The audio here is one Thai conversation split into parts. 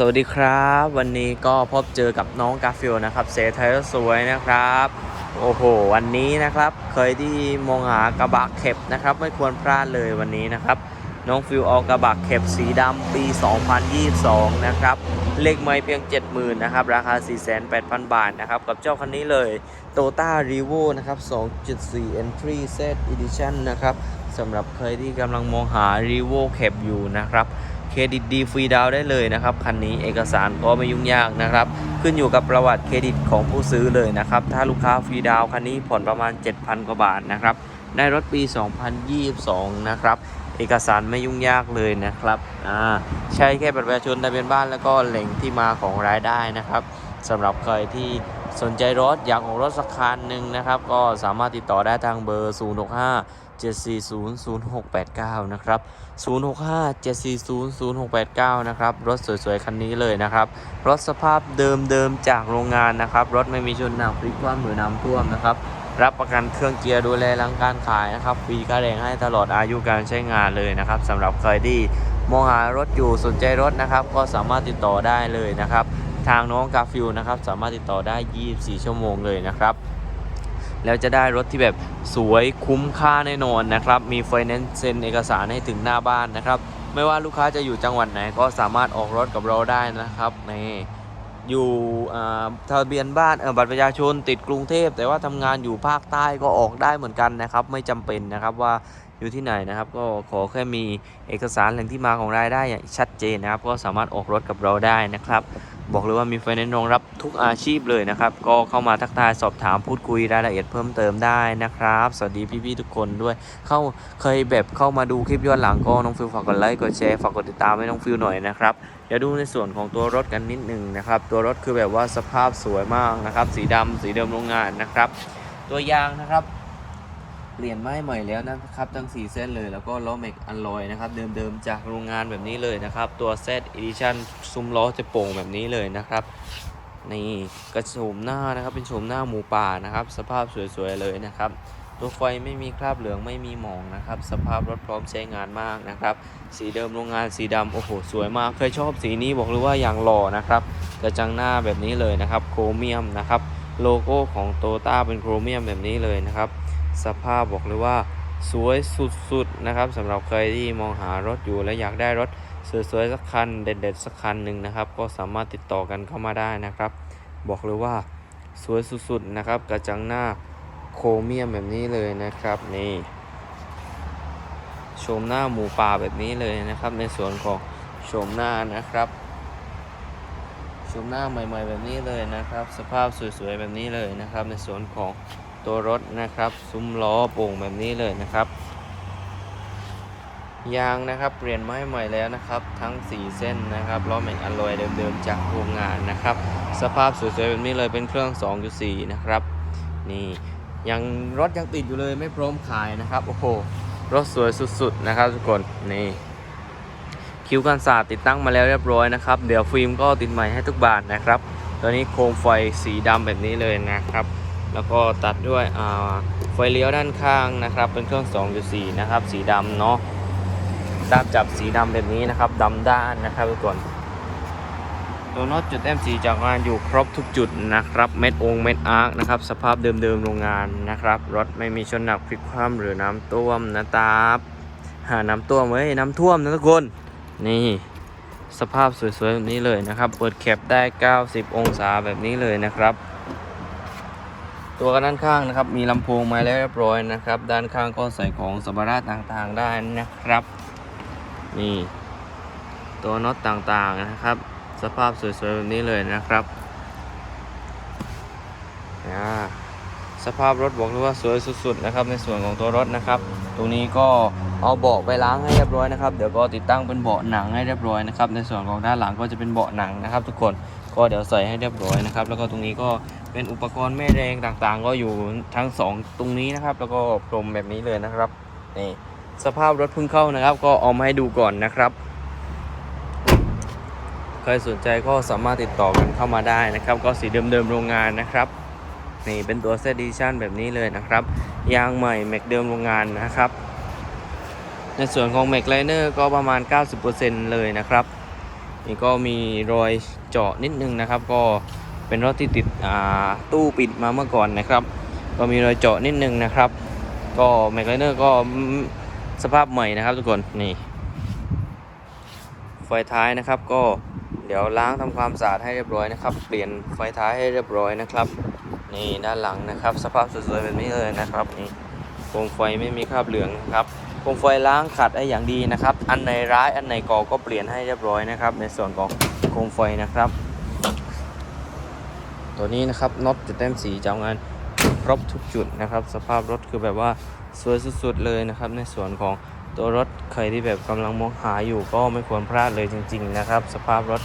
สวัสดีครับ วันนี้ก็พบเจอกับน้องกาฟิลนะครับเซไทยสวยนะครับ โอ้โห วันนี้นะครับ เคยที่มองหากระบะเข็บนะครับ ไม่ควรพลาดเลยวันนี้นะครับ น้องฟิลออกกระบะเข็บสีดำปี 2022 นะครับ เลขไม่เพียง 70,000นะครับ ราคา 4,800 บาทนะครับ กับเจ้าคันนี้เลย t o t a r e v o นะครับ 2.4 Entry Set Edition นะครับสำหรับใครที่กำลังมองหา r e v o เข็บอยู่นะครับ รดิตดีฟรีดาวได้เลยนะครับคันนี้เอกสารก็ไม่ยุ่งยากนะครับ ขึ้นอยู่กับประวัติเครดิตของผู้ซื้อเลยนะครับ ถ้าลูกค้าฟรีดาวคันนี้ผ่อนประมาณ 7,000 กว่าบาทนะครับ ได้รถปี 2022 นะครับ เอกสารไม่ยุ่งยากเลยนะครับอ่าใช้แค่บัตรประชาชนทะเบียนบ้านแล้วก็แหล่งที่มาของรายได้นะครับสำหรับใครที่สนใจรถอยากออกรถสักคันหนึ่งนะครับ ก็สามารถติดต่อได้ทางเบอร์ 065 740 0689 นะครับ 065 740 0689 นะครับ รถสวยๆ คันนี้เลยนะครับ รถสภาพเดิมๆ จากโรงงานนะครับ รถไม่มีชนหนักพลิกคว่ำหรือน้ำท่วมนะครับ รับประกันเครื่องเกียร์ดูแลหลังการขายนะครับ ฟรีค่าแรงให้ตลอดอายุการใช้งานเลยนะครับสำหรับใครที่มองหารถอยู่สนใจรถนะครับ ก็สามารถติดต่อได้เลยนะครับ ทางน้องกาฟิลนะครับ สามารถติดต่อได้ 24 ชั่วโมงเลยนะครับ แล้วจะได้รถที่แบบสวยคุ้มค่าแน่นอนนะครับ มีไฟแนนซ์เซ็นเอกสารให้ถึงหน้าบ้านนะครับ ไม่ว่าลูกค้าจะอยู่จังหวัดไหนก็สามารถออกรถกับเราได้นะครับนี่อยู่ทะเบียนบ้านบัตรประชาชนติดกรุงเทพ แต่ว่าทำงานอยู่ภาคใต้ก็ออกได้เหมือนกันนะครับ ไม่จำเป็นนะครับว่าอยู่ที่ไหนนะครับ ก็ขอแค่มีเอกสารแหล่งที่มาของรายได้อย่างชัดเจนนะครับ ก็สามารถออกรถกับเราได้นะครับ บอกเลยว่ามีไฟแนนซ์รองรับทุกอาชีพเลยนะครับ ก็เข้ามาทักทายสอบถามพูดคุยรายละเอียดเพิ่มเติมได้นะครับ สวัสดีพี่ๆทุกคนด้วย เข้าเคยแบบเข้ามาดูคลิปย้อนหลังก็น้องฟิลฝากกดไลค์กดแชร์ฝากกดติดตามให้น้องฟิลหน่อยนะครับเดี๋ยวดูในส่วนของตัวรถกันนิดหนึ่งนะครับ ตัวรถคือแบบว่าสภาพสวยมากนะครับ สีดำสีเดิมโรงงานนะครับ ตัวยางนะครับ เปลี่ยนไม้ใหม่แล้วนะครับทั้ง 4 เส้นเลยแล้วก็ล้อแม็กอันลอยนะครับ เดิมๆจากโรงงานแบบนี้เลยนะครับ ตัว Z Edition ซุ้มล้อจะโป่งแบบนี้เลยนะครับนี่กระโฉมหน้านะครับเป็นโฉมหน้าหมูป่านะครับ สภาพสวยๆเลยนะครับ ตัวไฟไม่มีคราบเหลืองไม่มีหมองนะครับ สภาพรถพร้อมใช้งานมากนะครับ สีเดิมโรงงานสีดำโอ้โหสวยมากเคยชอบสีนี้บอกเลยว่าอย่างหล่อนะครับกระจังหน้าแบบนี้เลยนะครับโครเมียมนะครับ โลโก้ของโตต้าเป็นโครเมียมแบบนี้เลยนะครับ สภาพบอกเลยว่าสวยสุดๆนะครับสำหรับใครที่มองหารถอยู่และอยากได้รถสวยๆสักคันเด็ดๆสักคันหนึ่งนะครับ ก็สามารถติดต่อกันเข้ามาได้นะครับ บอกเลยว่าสวยสุดๆนะครับกระจังหน้าโครเมียมแบบนี้เลยนะครับนี่ชมหน้าหมูป่าแบบนี้เลยนะครับ ในส่วนของชมหน้านะครับชมหน้าใหม่ ๆ แบบนี้เลยนะครับ สภาพสวยๆแบบนี้เลยนะครับ ในส่วนของ ตัวรถนะครับ ซุ้มล้อโป่งแบบนี้เลยนะครับ ยางนะครับเปลี่ยนมาให้ใหม่แล้วนะครับ ทั้ง 4 เส้นนะครับล้อแม็กอลลอยเดิมๆจากโรงงานนะครับ สภาพสวยๆแบบนี้เลยเป็นเครื่อง 2.4 นะครับ นี่ยังรถยังติดอยู่เลยไม่พร้อมขายนะครับโอ้โหรถสวยสุดๆนะครับทุกคนนี่คิ้วกันศาสตร์ติดตั้งมาแล้วเรียบร้อยนะครับ เดี๋ยวฟิล์มก็ติดใหม่ให้ทุกบานนะครับ ตัวนี้โคมไฟสีดำแบบนี้เลยนะครับ แล้วก็ตัดด้วยไฟเลี้ยวด้านข้างนะครับ เป็นเครื่อง 2.4 นะครับ สีดำเนาะด้ามจับสีดำแบบนี้นะครับดำด้านนะครับทุกคนตัวน็อตจุด M4 จากงานอยู่ครบทุกจุดนะครับเม็ดองเม็ดอาร์คนะครับสภาพเดิมๆโรงงานนะครับรถไม่มีชนหนักพลิกคว่ำหรือน้ำท่วมนะตาบหาน้ำท่วมเว้ยน้ำท่วมนะทุกคนนี่สภาพสวยๆแบบนี้เลยนะครับ เปิดแคปได้ 90 องศาแบบนี้เลยนะครับ ตัวกันด้านข้างนะครับ มีลำโพงมาแล้วเรียบร้อยนะครับ ด้านข้างก็ใส่ของสัมภาระต่างๆได้นะครับ นี่ ตัวน็อตต่างๆนะครับ สภาพสวยๆแบบนี้เลยนะครับอ่าสภาพรถบอกเลยว่าสวยสุดๆนะครับในส่วนของตัวรถนะครับ ตรงนี้ก็เอาเบาะไปล้างให้เรียบร้อยนะครับ เดี๋ยวก็ติดตั้งเป็นเบาะหนังให้เรียบร้อยนะครับ ในส่วนของด้านหลังก็จะเป็นเบาะหนังนะครับ ทุกคน ก็เดี๋ยวใส่ให้เรียบร้อยนะครับ แล้วก็ตรงนี้ก็เป็นอุปกรณ์แม่แรงต่างๆ ก็อยู่ทั้งสองตรงนี้นะครับ แล้วก็พรมแบบนี้เลยนะครับนี่สภาพรถเพิ่งเข้านะครับ ก็เอามาให้ดูก่อนนะครับใครสนใจก็สามารถติดต่อกันเข้ามาได้นะครับ ก็สีเดิมๆโรงงานนะครับนี่เป็นตัวเซตดิชั่นแบบนี้เลยนะครับ ยางใหม่แม็กเดิมโรงงานนะครับ ในส่วนของแม็กไลเนอร์ก็ประมาณ 90%เลยนะครับ นี่ก็มีรอยเจาะนิดนึงนะครับ ก็เป็นรถที่ติดตู้ปิดมาเมื่อก่อนนะครับ ก็มีรอยเจาะนิดนึงนะครับ ก็แมคลาเนอร์ก็สภาพใหม่นะครับทุกคนนี่ไฟท้ายนะครับก็เดี๋ยวล้างทำความสะอาดให้เรียบร้อยนะครับ เปลี่ยนไฟท้ายให้เรียบร้อยนะครับ นี่ด้านหลังนะครับ สภาพสวยๆแบบนี้เลยนะครับนี่โคมไฟไม่มีคราบเหลืองนะครับ โคมไฟล้างขัดได้อย่างดีนะครับ อันไหนร้ายอันไหนก่อก็เปลี่ยนให้เรียบร้อยนะครับ ในส่วนของโคมไฟนะครับ ตัวนี้นะครับน็อตจุดเต็มสีจะเอางานครบทุกจุดนะครับ สภาพรถคือแบบว่าสวยสุดๆเลยนะครับ ในส่วนของตัวรถใครที่แบบกำลังมองหาอยู่ก็ไม่ควรพลาดเลยจริง ๆ นะครับ สภาพรถ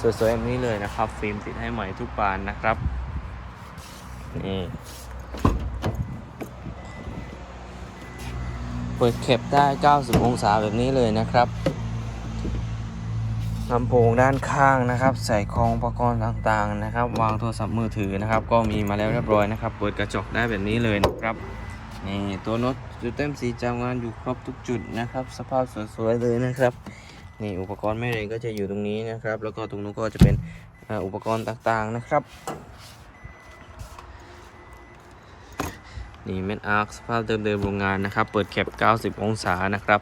สวยๆแบบนี้เลยนะครับ ฟิล์มติดให้ใหม่ทุกบานนะครับนี่ เปิดเข็บได้ 90 องศาแบบนี้เลยนะครับลำโพงด้านข้างนะครับ ใส่ของอุปกรณ์ต่างๆนะครับ วางโทรศัพท์มือถือนะครับ ก็มีมาแล้วเรียบร้อยนะครับ เปิดกระจกได้แบบนี้เลยนะครับนี่ตัวน็อตจุดเต็มสีจำงานอยู่ครบทุกจุดนะครับ สภาพสวยๆเลยนะครับนี่อุปกรณ์แม่เหล็กก็จะอยู่ตรงนี้นะครับ แล้วก็ตรงนู้นก็จะเป็นอุปกรณ์ต่างๆนะครับ นี่เมนอาร์คสภาพเดิมๆโรงงานนะครับ เปิดแคป 90 องศานะครับ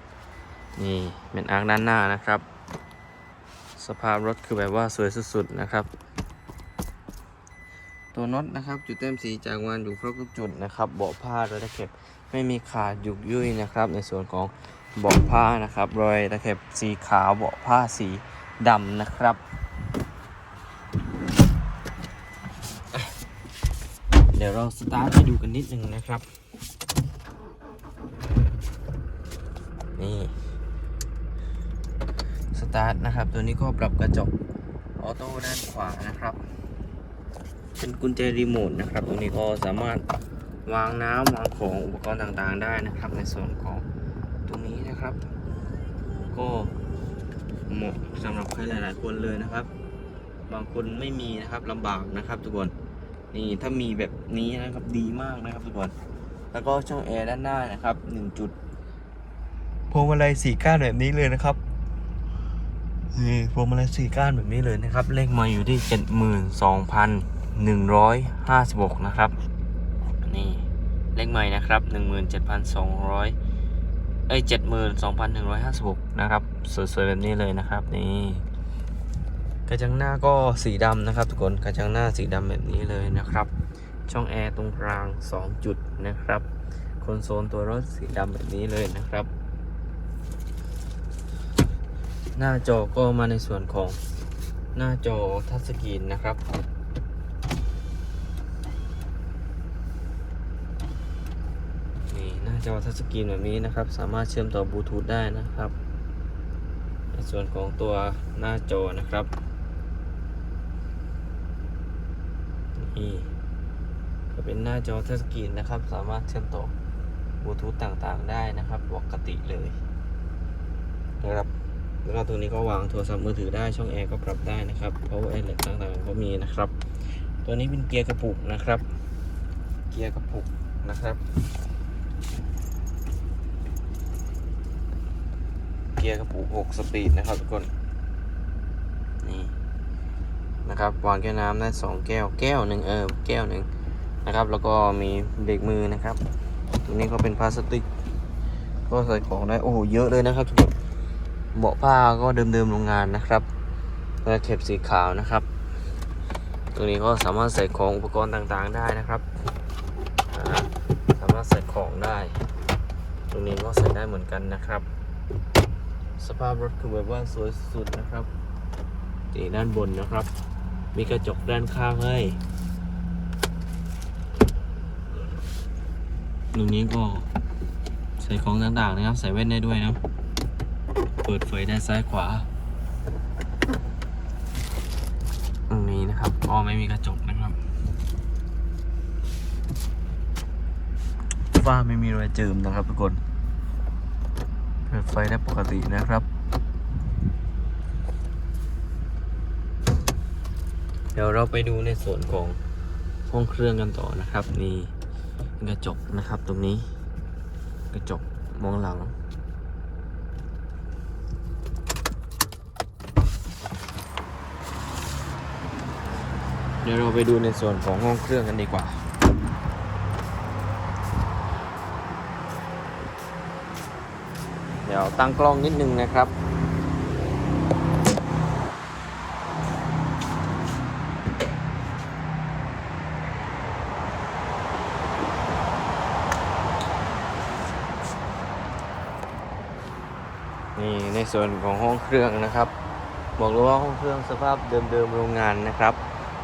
นี่เมนอาร์คด้านหน้านะครับ สภาพรถคือแบบว่าสวยสุดๆนะครับ ตัวน็อตนะครับ จุดเต็มสีจากวานอยู่ครบทุกจุดนะครับ เบาะผ้ารอยตะเข็บไม่มีขาดหยุกยุ่ยนะครับ ในส่วนของเบาะผ้านะครับ รอยตะเข็บสีขาวเบาะผ้าสีดำนะครับอะ เดี๋ยวเราสตาร์ทให้ดูกันนิดนึงนะครับ นี่ สตาร์ทนะครับ ตัวนี้ก็ปรับกระจกออโต้ด้านขวานะครับ เป็นกุญแจรีโมทนะครับตัวนี้ก็สามารถวางน้ำวางของอุปกรณ์ต่างๆได้นะครับ ในส่วนของตรงนี้นะครับ ก็เหมาะสำหรับใครหลายๆคนเลยนะครับ บางคนไม่มีนะครับลำบากนะครับทุกคน นี่ถ้ามีแบบนี้นะครับดีมากนะครับทุกคนแล้วก็ช่องแอร์ด้านหน้านะครับหนึ่งจุดพวงมาลัยสี่ก้านแบบนี้เลยนะครับนี่พวงมาลัยสี่ก้านแบบนี้เลยนะครับ เลขมาอยู่ที่72,156นะครับนี่เลขใหม่นะครับ17,200เอ้ย72,156นะครับสวยๆแบบนี้เลยนะครับนี่ กระจังหน้าก็สีดำนะครับ ทุกคนกระจังหน้าสีดำแบบนี้เลยนะครับ ช่องแอร์ตรงกลาง 2 จุดนะครับคอนโซลตัวรถสีดำแบบนี้เลยนะครับ หน้าจอก็มาในส่วนของหน้าจอทัชสกรีนนะครับนี่หน้าจอทัชสกรีนแบบนี้นะครับ สามารถเชื่อมต่อบลูทูธได้นะครับ ในส่วนของตัวหน้าจอนะครับ นี่ก็เป็นหน้าจอทัชสกรีนนะครับ สามารถเชื่อมต่อบลูทูธต่างๆ ได้นะครับปกติเลยนะครับแล้วก็ตรงนี้ก็วางโทรศัพท์มือถือได้ช่องแอร์ก็ปรับได้นะครับเพราะว่าแอร์ต่างๆก็มีนะครับ ตัวนี้เป็นเกียร์กระปุกนะครับ เกียร์กระปุกนะครับ เกียร์กระปุก 6 สปีดนะครับทุกคน นะครับวางแก้วน้ำได้2แก้วแก้วหนึ่งเออแก้วหนึ่งนะครับ แล้วก็มีเบรกมือนะครับตรงนี้ก็เป็นพลาสติก ก็ใส่ของได้โอ้โหเยอะเลยนะครับทุกคนเบาะผ้าก็เดิมๆโรงงานนะครับและเข็บสีขาวนะครับ ตรงนี้ก็สามารถใส่ของอุปกรณ์ต่างๆได้นะครับสามารถใส่ของได้ ตรงนี้ก็ใส่ได้เหมือนกันนะครับ สภาพรถคือแบบว่าสวยสุดนะครับตีด้านบนนะครับ มีกระจกด้านข้างให้ตรงนี้ก็ใส่ของต่างๆนะครับ ใส่แว่นได้ด้วยนะเปิดไฟด้านซ้ายขวา ตรงนี้นะครับก็ไม่มีกระจกนะครับฝ้าไม่มีรอยเจิมนะครับทุกคน เปิดไฟได้ปกตินะครับ เดี๋ยวเราไปดูในส่วนของห้องเครื่องกันต่อนะครับนี่กระจกนะครับตรงนี้ กระจกมองหลังเดี๋ยวเราไปดูในส่วนของห้องเครื่องกันดีกว่า เดี๋ยวตั้งกล้องนิดนึงนะครับ นี่ในส่วนของห้องเครื่องนะครับ บอกเลยว่าห้องเครื่องสภาพเดิมๆโรงงานนะครับ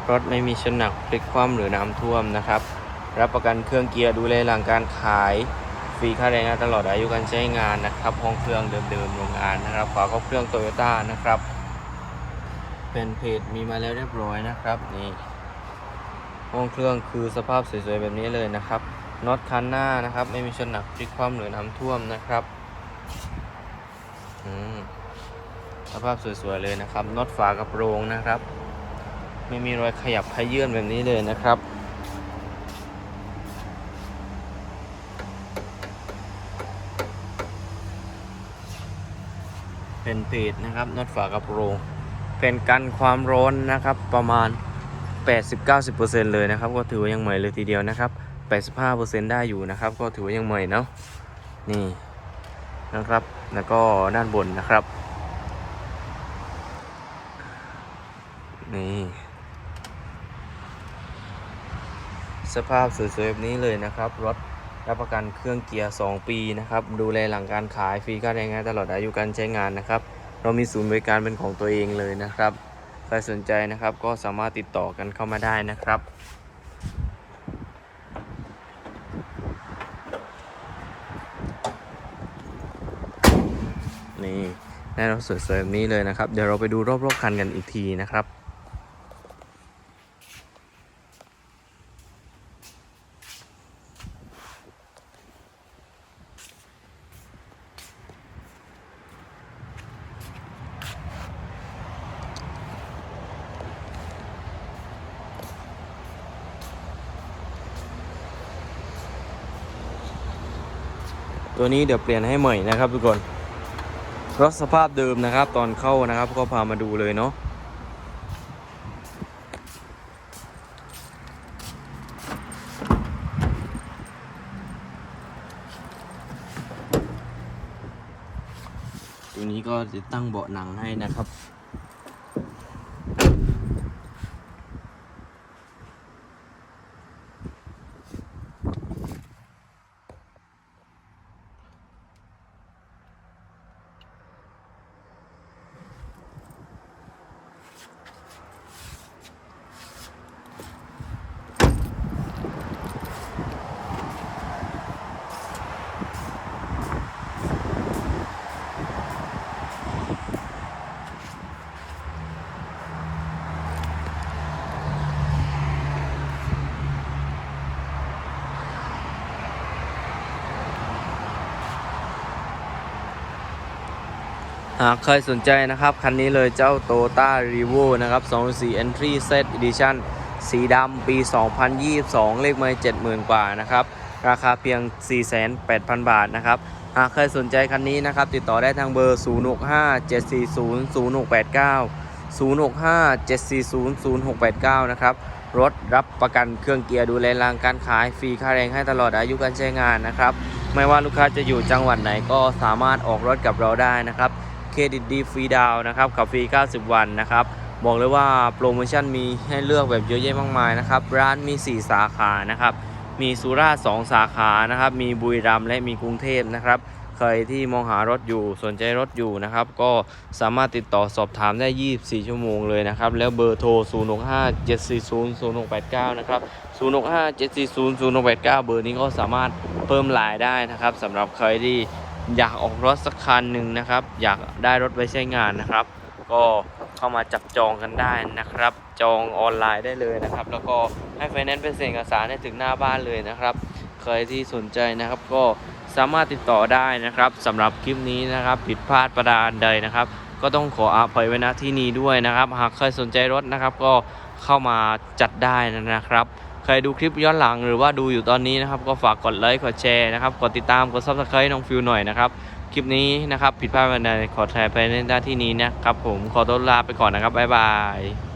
รถไม่มีชนหนักพลิกคว่ำหรือน้ำท่วมนะครับ รับประกันเครื่องเกียร์ดูแลหลังการขายฟรีค่าแรงงานตลอดอายุการใช้งานนะครับ ห้องเครื่องเดิมๆโรงงานนะครับฝาครอบเครื่องโตโยต้านะครับ เป็นเพจมีมาแล้วเรียบร้อยนะครับนี่ห้องเครื่องคือสภาพสวยๆแบบนี้เลยนะครับน็อตคันหน้านะครับ ไม่มีชนหนักพลิกคว่ำหรือน้ำท่วมนะครับ สภาพสวยๆเลยนะครับน็อตฝากระโปรงนะครับ ไม่มีรอยขยับขยื่นแบบนี้เลยนะครับเป็นเพจนะครับน็อตฝากระโปรงเป็นกันความร้อนนะครับ ประมาณ 80-90%เลยนะครับ ก็ถือว่ายังใหม่เลยทีเดียวนะครับ 85%ได้อยู่นะครับ ก็ถือว่ายังใหม่เนาะนี่นะครับ แล้วก็ด้านบนนะครับ นี่ สภาพสวยๆแบบนี้เลยนะครับ รถรับประกันเครื่องเกียร์ 2 ปีนะครับ ดูแลหลังการขายฟรีค่าแรงงานตลอดอายุการใช้งานนะครับ เรามีศูนย์บริการเป็นของตัวเองเลยนะครับ ใครสนใจนะครับก็สามารถติดต่อกันเข้ามาได้นะครับ นี่ ได้รถสวยๆแบบนี้เลยนะครับ เดี๋ยวเราไปดูรอบๆคันกันอีกทีนะครับตัวนี้เดี๋ยวเปลี่ยนให้ใหม่นะครับทุกคน รถสภาพเดิมนะครับ ตอนเข้านะครับก็พามาดูเลยเนาะตัวนี้ก็จะตั้งเบาะหนังให้นะครับ หากใครสนใจนะครับ คันนี้เลยเจ้า Toyota r e v o นะครับ2.4 Entry Set Edition สีดำปี 2022 เลขไม่70,000 กว่านะครับ ราคาเพียง 48,000 บาทนะครับ หากใครสนใจคันนี้นะครับ ติดต่อได้ทางเบอร์ 0657400689 0657400689 นะครับ รถรับประกันเครื่องเกียร์ดูแลรางการขายฟรีค่าแรงให้ตลอดอายุการใช้งานนะครับ ไม่ว่าลูกค้าจะอยู่จังหวัดไหนก็สามารถออกรถกับเราได้นะครับ เครดิตดีฟรีดาวนะครับขับฟรี 90 วันนะครับ บอกเลยว่าโปรโมชั่นมีให้เลือกแบบเยอะแยะมากมายนะครับ ร้านมี 4 สาขานะครับ มีสุราษฎร์2สาขานะครับ มีบุรีรัมย์และมีกรุงเทพนะครับใครที่มองหารถอยู่สนใจรถอยู่นะครับ ก็สามารถติดต่อสอบถามได้ 24 ชั่วโมงเลยนะครับ แล้วเบอร์โทร 065 740 0689 นะครับ 065 740 0689 เบอร์นี้ก็สามารถเพิ่มไลน์ได้นะครับสำหรับใครที่ อยากออกรถสักคันหนึ่งนะครับ อยากได้รถไว้ใช้งานนะครับ ก็เข้ามาจับจองกันได้นะครับ จองออนไลน์ได้เลยนะครับ แล้วก็ให้ไฟแนนซ์เป็นเซ็นเอกสารให้ถึงหน้าบ้านเลยนะครับ ใครที่สนใจนะครับก็สามารถติดต่อได้นะครับสำหรับคลิปนี้นะครับผิดพลาดประการใดนะครับ ก็ต้องขออภัยไว้ณที่นี้ด้วยนะครับ หากใครสนใจรถนะครับ ก็เข้ามาจัดได้นะครับ ใครดูคลิปย้อนหลังหรือว่าดูอยู่ตอนนี้นะครับ ก็ฝากกดไลค์กดแชร์นะครับกดติดตามกดซับสไครต์น้องฟิวหน่อยนะครับคลิปนี้นะครับผิดพลาดประการใดขอแทนไปในหน้าที่นี้นะครับผมขอตัวลาไปก่อนนะครับบ๊ายบาย